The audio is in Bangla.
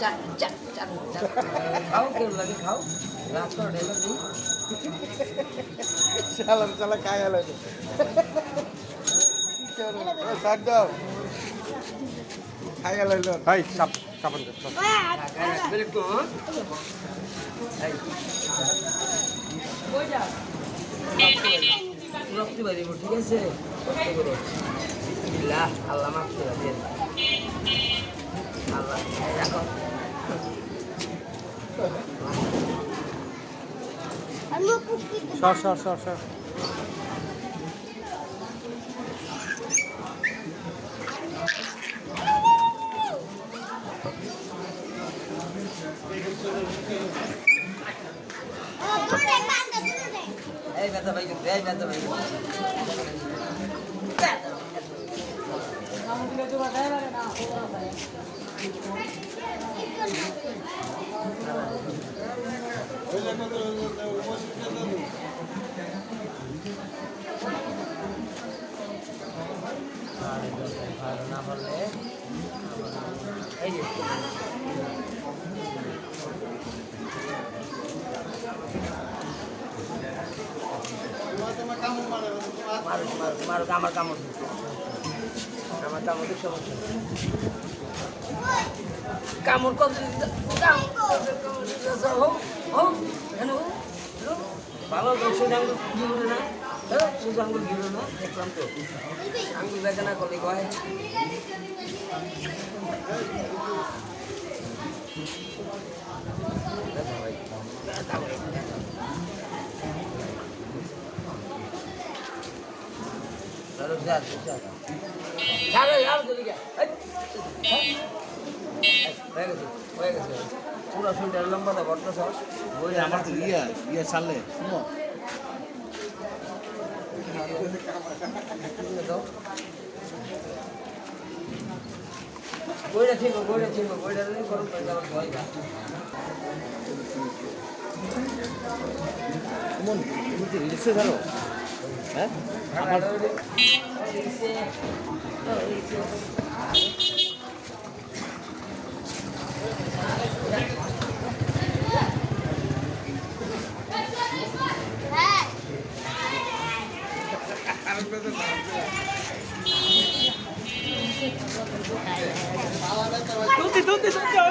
চা চা চা। খাও কেমন লাগে? খাও। লাভ করো ঢেলে দিই চালান চালা খাই আলো। সার দাও। খাই আলো ভাই দে, চাপ। বিলকুল এই রক্তি বাড়িব ঠিক আছে? আল্লাহ মাফ করে সর সর সর সর। এই ব্যথা ভাই এই ব্যথা ভাই না পারলে এই যে মারুক মারুক মারুক আমার কামড়। আমার কামড় দিচ্ছে সমস্যা। কামড় কত? হোক, হোক, হোক। ভালো সোজা আঙ্গুল গিলবে না সোজা আঙ্গুল গিলবে না দেখলাম তো আঙ্গুল দেখে না করলে কয় দেখো ভাই, দেখা ভাই, দেখা। চলো, যা, যা, যা। ছাড়ো, ছাড়ো, চলে গিয়া। এই, এই, হয়ে গেছে, হয়ে। পুরো শরীরটা লম্বাটা করতেছ বই আমার তো ইয়া ইয়া চাললে শুনো বইটা ছিল বইটা ছিল বইটা যদি গরম করে যাওয়ার ভয় হ্যাঁ। আমার